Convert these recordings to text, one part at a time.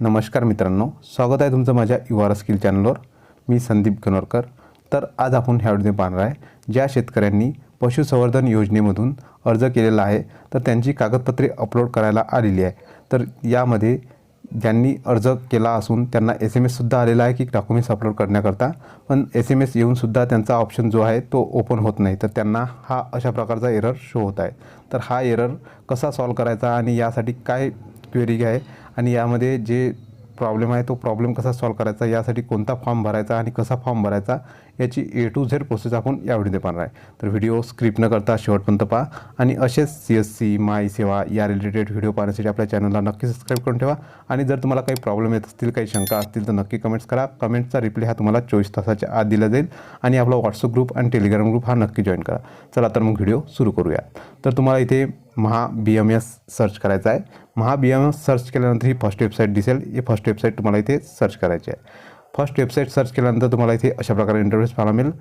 नमस्कार मित्रांनो स्वागत आहे तुमचं माझ्या युवार स्किल चॅनलवर. मी संदीप गणोरकर तर आज आपण ह्या व्हिडिओ पाहणार आहे ज्या शेतकऱ्यांनी पशुसंवर्धन योजनेमधून अर्ज केलेला आहे तर त्यांची कागदपत्रे अपलोड करायला आलेली आहे. तर यामध्ये ज्यांनी अर्ज केला असून त्यांना एस एम एससुद्धा आलेला आहे की डॉक्युमेंट्स अपलोड करण्याकरता. पण एस एम एस येऊनसुद्धा त्यांचा ऑप्शन जो आहे तो ओपन होत नाही. तर त्यांना हा अशा प्रकारचा एरर शो होत आहे. तर हा एरर कसा सॉल्व करायचा आणि यासाठी काय क्वेरी आहे आणि यामध्ये जे प्रॉब्लेम आहे तो प्रॉब्लेम कसा सॉल्व करायचा? यासाठी कोणता फॉर्म भरायचा आणि कसा फॉर्म भरायचा? याची ए टू झेड प्रोसेस आपण या व्हिडिओ पाहणार आहे. तर व्हिडिओ स्क्रिप्ट न करता शेवटपर्यंत पहा. आणि असेच सी एस सी माय सेवा या रिलेटेड व्हिडिओ पाहण्यासाठी आपल्या चॅनलला नक्की सबस्क्राईब करून ठेवा. आणि जर तुम्हाला काही प्रॉब्लेम येत असतील काही शंका असतील तर नक्की कमेंट्स करा. कमेंटचा रिप्लाय हा तुम्हाला चोवीस तासाच्या आत दिला जाईल. आणि आपला व्हॉट्सअप ग्रुप आणि टेलिग्राम ग्रुप हा नक्की जॉईन करा. चला तर मग व्हिडिओ सुरू करूया. तर तुम्हाला इथे Maha B M S search करायचा आहे. Maha B M S search केल्यानंतर ही फर्स्ट वेबसाईट दिसेल. ही फर्स्ट वेबसाईट तुम्हाला इथे सर्च करायची आहे. फर्स्ट वेबसाईट सर्च केल्यानंतर तुम्हाला इथे अशा प्रकारे इंटरव्ह्यूज पाहायला मिळेल.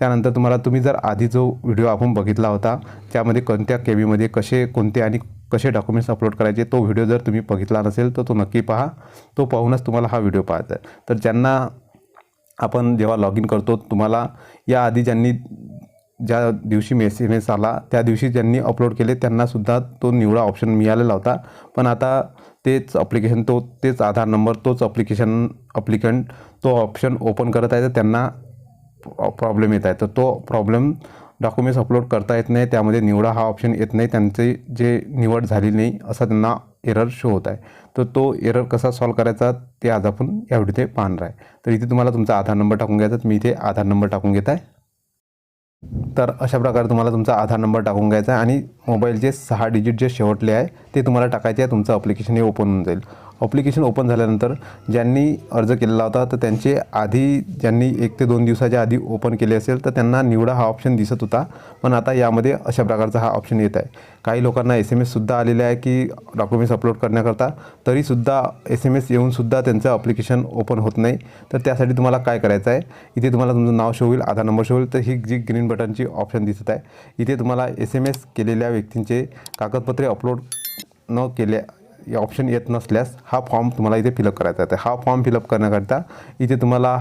त्यानंतर तुम्हाला तुम्ही जर आधी जो व्हिडिओ आपण बघितला होता त्यामध्ये कोणत्या के बीमध्ये कसे कोणते आणि कसे डॉक्युमेंट्स अपलोड करायचे तो व्हिडिओ जर तुम्ही बघितला नसेल तर तो नक्की पहा. तो पाहूनच तुम्हाला हा व्हिडिओ पाहायचा आहे. तर ज्यांना आपण जेव्हा लॉग इन करतो तुम्हाला याआधी ज्यांनी ज्या दिवशी मेस एम एस आला त्या दिवशी ज्यांनी अपलोड केले त्यांनासुद्धा तो निवडा ऑप्शन मिळालेला होता. पण आता तेच अप्लिकेशन तो तेच आधार नंबर तोच अप्लिकेशन अप्लिकंट तो ऑप्शन ओपन करत आहे तर त्यांना प्रॉब्लेम येत आहे. तर तो प्रॉब्लेम डॉक्युमेंट्स अपलोड करता येत नाही त्यामध्ये निवडा हा ऑप्शन येत नाही त्यांचे जे निवड झाली नाही असा त्यांना एरर शो होत आहे. तर तो एरर कसा सॉल्व करायचा ते आज आपण या व्हिडिओ पाहणार आहे. तर इथे तुम्हाला तुमचा आधार नंबर टाकून घ्यायचा मी इथे आधार नंबर टाकून घेत आहे. तर अशा प्रकारे तुम्हाला तुमचा आधार नंबर टाकून घ्यायचा आहे आणि मोबाईलचे सहा डिजिट जे शेवटले आहे ते तुम्हाला टाकायचे आहे तुमचं अप्लिकेशन हे ओपन होऊन जाईल. अप्लिकेशन ओपन झाल्यानंतर ज्यांनी अर्ज केलेला होता तर त्यांचे आधी ज्यांनी एक ते दोन दिवसाच्या आधी ओपन केले असेल तर त्यांना निवडा हा ऑप्शन दिसत होता. पण आता यामध्ये अशा प्रकारचा हा ऑप्शन येत आहे. काही लोकांना एस एम एससुद्धा आलेले आहे की डॉक्युमेंट्स अपलोड करण्याकरता तरीसुद्धा एस एम एस येऊनसुद्धा त्यांचं अप्लिकेशन ओपन होत नाही. तर त्यासाठी तुम्हाला काय करायचं आहे? इथे तुम्हाला तुमचं नाव शो होईल आधार नंबर शो होईल तर ही जी ग्रीन बटनची ऑप्शन दिसत आहे इथे तुम्हाला एस एम एस केलेल्या व्यक्तींचे कागदपत्रे अपलोड न केल्या या ऑप्शन येत नसल्यास हा फॉर्म तुम्हाला इथे फिलअप करायचा आहे. तर हा फॉर्म फिलअप करण्याकरता इथे तुम्हाला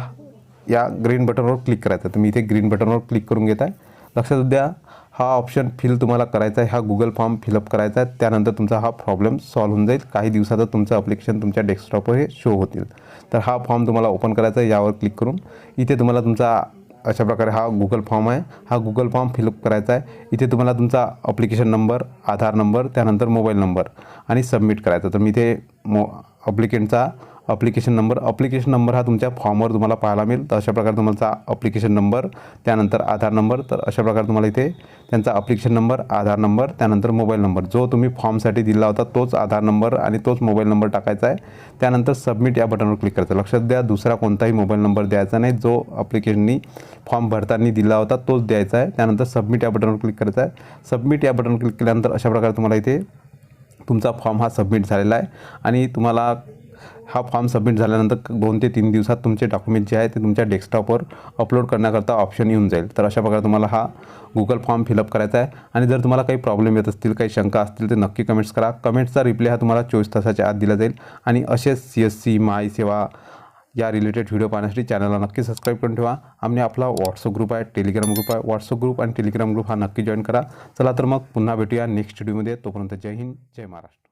या ग्रीन बटनवर क्लिक करायचं आहे. तर इथे ग्रीन बटनवर क्लिक करून घेत आहे लक्षात द्या हा ऑप्शन फिल तुम्हाला करायचा आहे. हा गुगल फॉर्म फिलअप करायचा आहे. त्यानंतर तुमचा हा प्रॉब्लेम सॉल्व्ह होऊन जाईल. काही दिवसातच तुमचं अप्लिकेशन तुमच्या डेस्कटॉपवर हे शो होतील. तर हा फॉर्म तुम्हाला ओपन करायचा आहे. यावर क्लिक करून इथे तुम्हाला तुमचा अशा प्रकारे हा गुगल फॉर्म आहे. हा गुगल फॉर्म फिलअप करायचा आहे. इथे तुम्हाला तुमचा अप्लिकेशन नंबर आधार नंबर त्यानंतर मोबाईल नंबर आणि सबमिट करायचा तर मी इथे मो अप्लिकेंटचा अप्लिकेशन नंबर अप्लिकेशन नंबर हा तुमच्या फॉर्मवर तुम्हाला पाहायला मिळेल. तर अशा प्रकारे तुमचा अप्लिकेशन नंबर त्यानंतर आधार नंबर तर अशा प्रकारे तुम्हाला इथे त्यांचा अप्लिकेशन नंबर आधार नंबर त्यानंतर मोबाईल नंबर जो तुम्ही फॉर्मसाठी दिला होता तोच आधार नंबर आणि तोच मोबाईल नंबर टाकायचा आहे. त्यानंतर सबमिट या बटनवर क्लिक करायचं. लक्षात द्या दुसरा कोणताही मोबाईल नंबर द्यायचा नाही. जो अप्लिकेशननी फॉर्म भरताना दिला होता तोच द्यायचा आहे. त्यानंतर सबमिट या बटनवर क्लिक करायचा आहे. सबमिट या बटनवर क्लिक केल्यानंतर अशा प्रकारे तुम्हाला इथे तुमचा फॉर्म हा सबमिट झालेला आहे आणि तुम्हाला हा फॉर्म सबमिट झाल्यानंतर दोन ते तीन दिवसात तुमचे डॉक्युमेंट जे आहे ते तुमच्या डेस्कटॉपवर अपलोड करण्याकरता ऑप्शन येऊन जाईल. तर अशा प्रकारे तुम्हाला हा गुगल फॉर्म फिलअप करायचा आहे. आणि जर तुम्हाला काही प्रॉब्लेम येत असतील काही शंका असतील तर नक्की कमेंट्स करा. कमेंट्सचा रिप्लाय हा तुम्हाला चोवीस तासाच्या आत दिला जाईल. आणि असेच सी एस सी माय सेवा या रिलेटेड व्हिडिओ पाहण्यासाठी चॅनलला नक्की सबस्क्राईब करून ठेवा. आम्ही आपला व्हॉट्सअप ग्रुप आहे टेलिग्राम ग्रुप आहे. व्हॉट्सअप ग्रुप आणि टेलिग्राम ग्रुप हा नक्की जॉईन करा. चला तर मग पुन्हा भेटूया नेक्स्ट व्हिडिओमध्ये तोपर्यंत जय हिंद जय महाराष्ट्र.